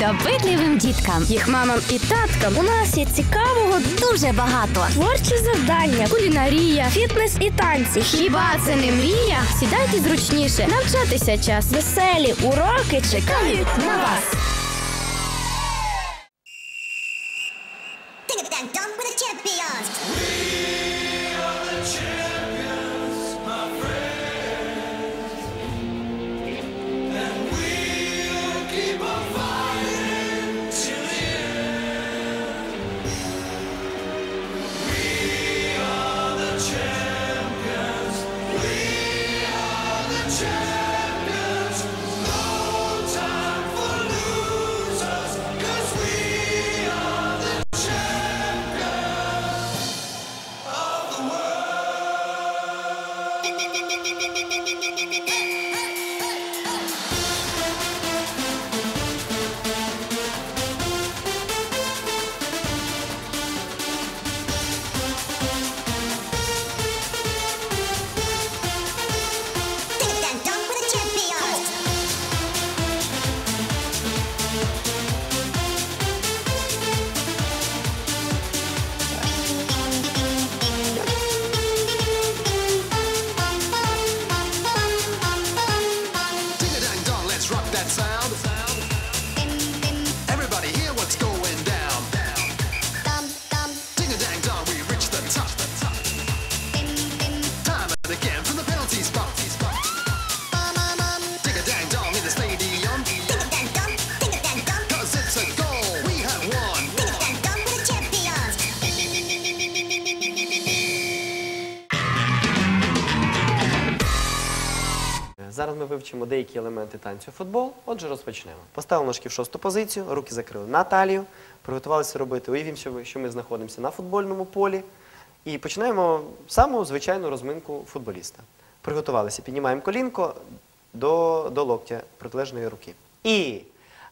допитливим діткам. Їх мамам і таткам у нас є цікавого Дуже багато. творчі завдання, кулінарія, фітнес і танці. Хіба це не мрія? Сідайте зручніше, навчатися час. Веселі уроки чекають на вас. Dang with the champions. Hey! Зараз ми вивчимо деякі елементи танцю футбол. Отже, розпочнемо. Поставили ножки в шосту позицію, руки закрили на талію, приготувалися робити. Уявімо, що ми знаходимося на футбольному полі. І починаємо саму звичайну розминку футболіста. Приготувалися, піднімаємо колінко до, до локтя протилежної руки. І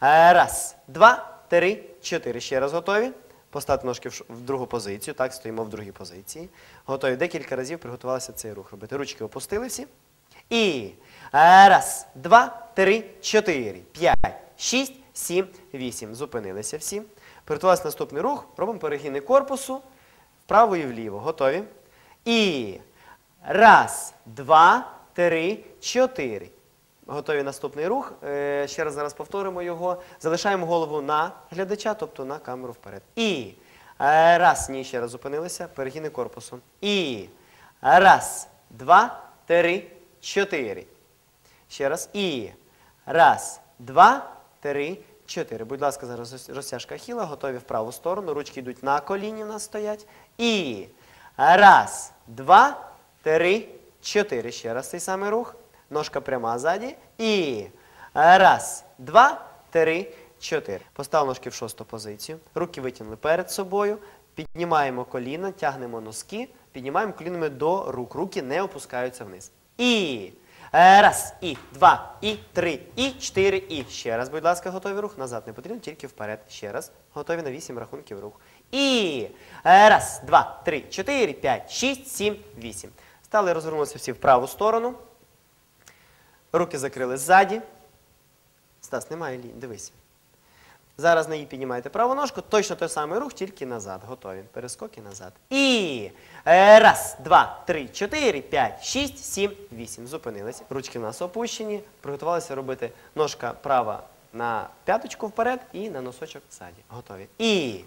раз, два, три, чотири. Ще раз готові. Поставити ножки в другу позицію. Так, стоїмо в другій позиції. Готові. Декілька разів приготувалися цей рух робити. Ручки опустили всі. І раз, два, три, чотири, п'ять, шість, сім, вісім. Зупинилися всі. Приготувалися наступний рух. Робимо перегини корпусу вправо і вліво. Готові. І раз, два, три, чотири. Готові наступний рух. Е, ще раз зараз повторимо його. Залишаємо голову на глядача, тобто на камеру вперед. І раз, ні, ще раз зупинилися. Перегини корпусу. І раз, два, три, чотири. Ще раз. І раз, два, три, чотири. Будь ласка, зараз розтяжка хіла, готові в праву сторону. Ручки йдуть на коліні, у нас стоять. І раз, два, три, чотири. Ще раз цей самий рух. Ножка пряма ззаді. І раз, два, три, чотири. Поставив ножки в шосту позицію. Руки витягнули перед собою. Піднімаємо коліна, тягнемо носки, піднімаємо колінами до рук. Руки не опускаються вниз. І е, раз, і два, і три, і чотири, і. Ще раз, будь ласка, готові рух. Назад не потрібно, тільки вперед. Ще раз. Готові на вісім рахунків рух. І е, раз, два, три, чотири, п'ять, шість, сім, вісім. Стали розвернулися всі в праву сторону. Руки закрили ззаді. Стас, немає лінії, дивись. Зараз на її піднімаєте праву ножку, точно той самий рух, тільки назад. Готові. Перескоки назад. І е, раз, два, три, чотири, п'ять, шість, сім, вісім. Зупинились. Ручки в нас опущені. Приготувалися робити ножка права на п'яточку вперед і на носочок ззаді. Готові. І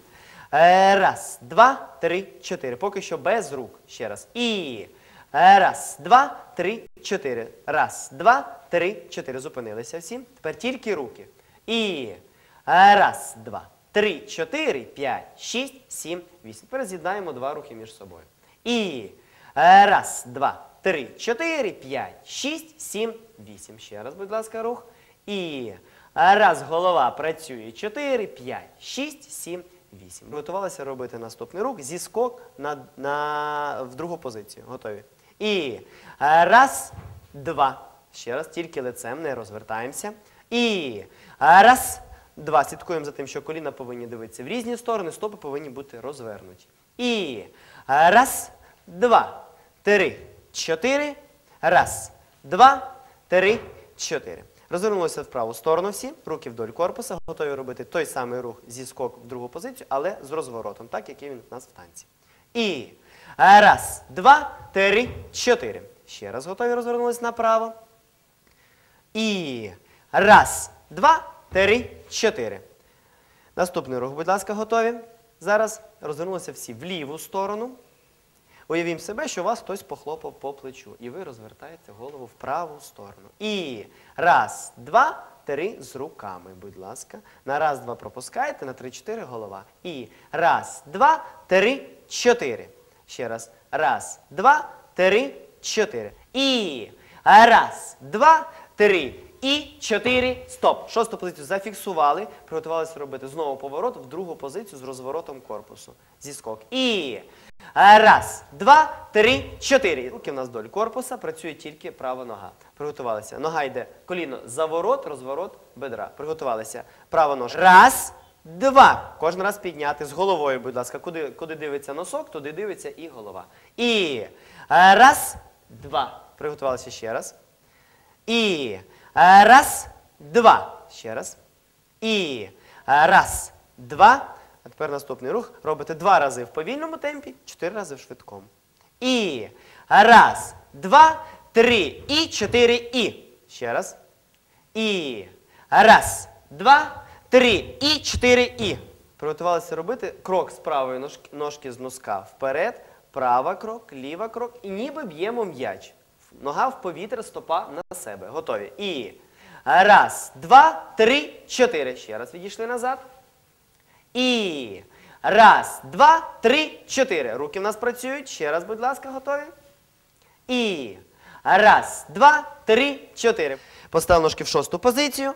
е, раз, два, три, чотири. Поки що без рук. Ще раз. І е, раз, два, три, чотири. Раз, два, три, чотири. Зупинилися всі. Тепер тільки руки. І Раз, два, три, чотири, п'ять, шість, сім, вісім. Тепер з'єднаємо два рухи між собою. І раз, два, три, чотири, п'ять, шість, сім, вісім. Ще раз, будь ласка, рух. І раз, голова працює. Чотири, п'ять, шість, сім, вісім. Готувалися робити наступний рух. Зіскок на, на, в другу позицію. Готові. І раз, два. Ще раз, тільки лицем не розвертаємося. І раз, два. Слідкуємо за тим, що коліна повинні дивитися в різні сторони, стопи повинні бути розвернуті. І раз, два, три, чотири. Раз, два, три, чотири. Розвернулися в праву сторону всі, руки вдоль корпуса, готові робити той самий рух зі скок в другу позицію, але з розворотом, так як і він у нас в танці. І раз, два, три, чотири. Ще раз готові розвернулись направо. І раз, два, три, чотири. Наступний рух, будь ласка, готові. Зараз розвернулися всі в ліву сторону. Уявімо себе, що вас хтось похлопав по плечу, і ви розвертаєте голову в праву сторону. І раз, два, три з руками, будь ласка. На раз, два пропускаєте, на три, чотири голова. І раз, два, три, чотири. Ще раз. Раз, два, три, чотири. І раз, два, три. І чотири. Стоп. Шосту позицію зафіксували. Приготувалися робити знову поворот в другу позицію з розворотом корпусу. Зі скок. І раз, два, три, чотири. Руки в нас вдоль корпуса. Працює тільки права нога. Приготувалися. Нога йде коліно заворот, розворот бедра. Приготувалися. Права ножка. Раз. Два. Кожен раз підняти з головою, будь ласка. Куди, куди дивиться носок, туди дивиться і голова. І раз, два. Приготувалися ще раз. І раз, два. Ще раз. І раз, два. А тепер наступний рух. Робите два рази в повільному темпі, чотири рази в швидкому. І раз, два, три, і чотири, і. Ще раз. І раз, два, три, і чотири, і. Приготувалися робити крок з правої ножки, ножки з носка вперед, права крок, ліва крок, і ніби б'ємо м'яч. Нога в повітря, стопа на себе. Готові. І раз, два, три, чотири. Ще раз відійшли назад. І раз, два, три, чотири. Руки в нас працюють. Ще раз, будь ласка, готові. І раз, два, три, чотири. Постав ножки в шосту позицію.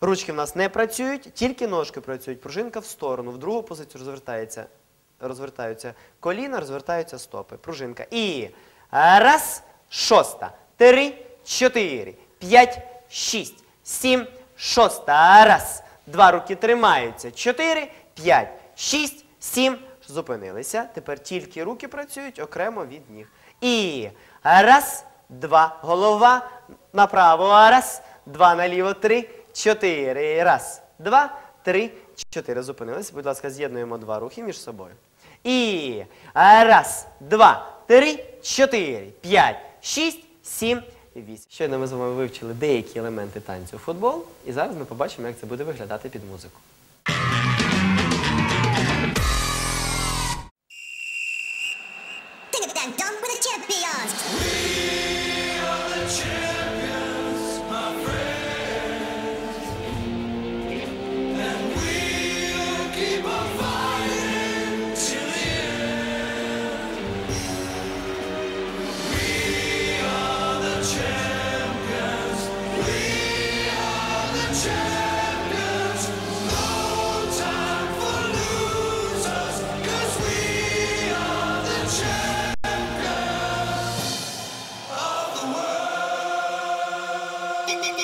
Ручки в нас не працюють, тільки ножки працюють. Пружинка в сторону. В другу позицію розвертається, розвертаються коліна, розвертаються стопи. Пружинка. І раз, шоста, три, чотири, п'ять, шість, сім, шоста. Раз. Два руки тримаються. Чотири, п'ять, шість, сім. Зупинилися. Тепер тільки руки працюють окремо від ніг. І раз, два. Голова направо. Раз, два наліво, три, чотири. Раз, два, три, чотири. Зупинилися. Будь ласка, з'єднуємо два рухи між собою. І раз, два, три, чотири, п'ять, шість, сім, вісім. Щойно ми з вами вивчили деякі елементи танцю футбол, і зараз ми побачимо, як це буде виглядати під музику.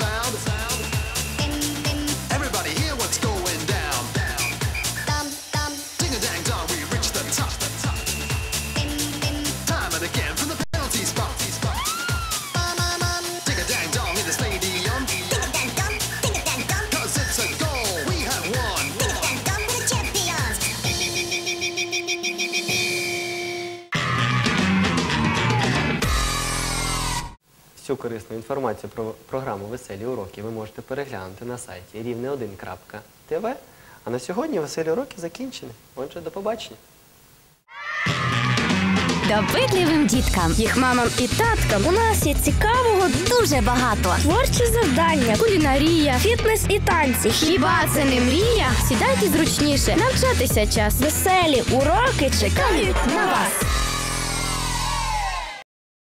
sound. sound. Всю корисну інформацію про програму Веселі уроки ви можете переглянути на сайті рівне1.тв. А на сьогодні веселі уроки закінчені. Отже, до побачення. Допитливим діткам. Їх мамам і таткам у нас є цікавого Дуже багато. творчі завдання, кулінарія, фітнес і танці. Хіба це не мрія? Сідайте зручніше, навчатися час. Веселі уроки чекають на вас.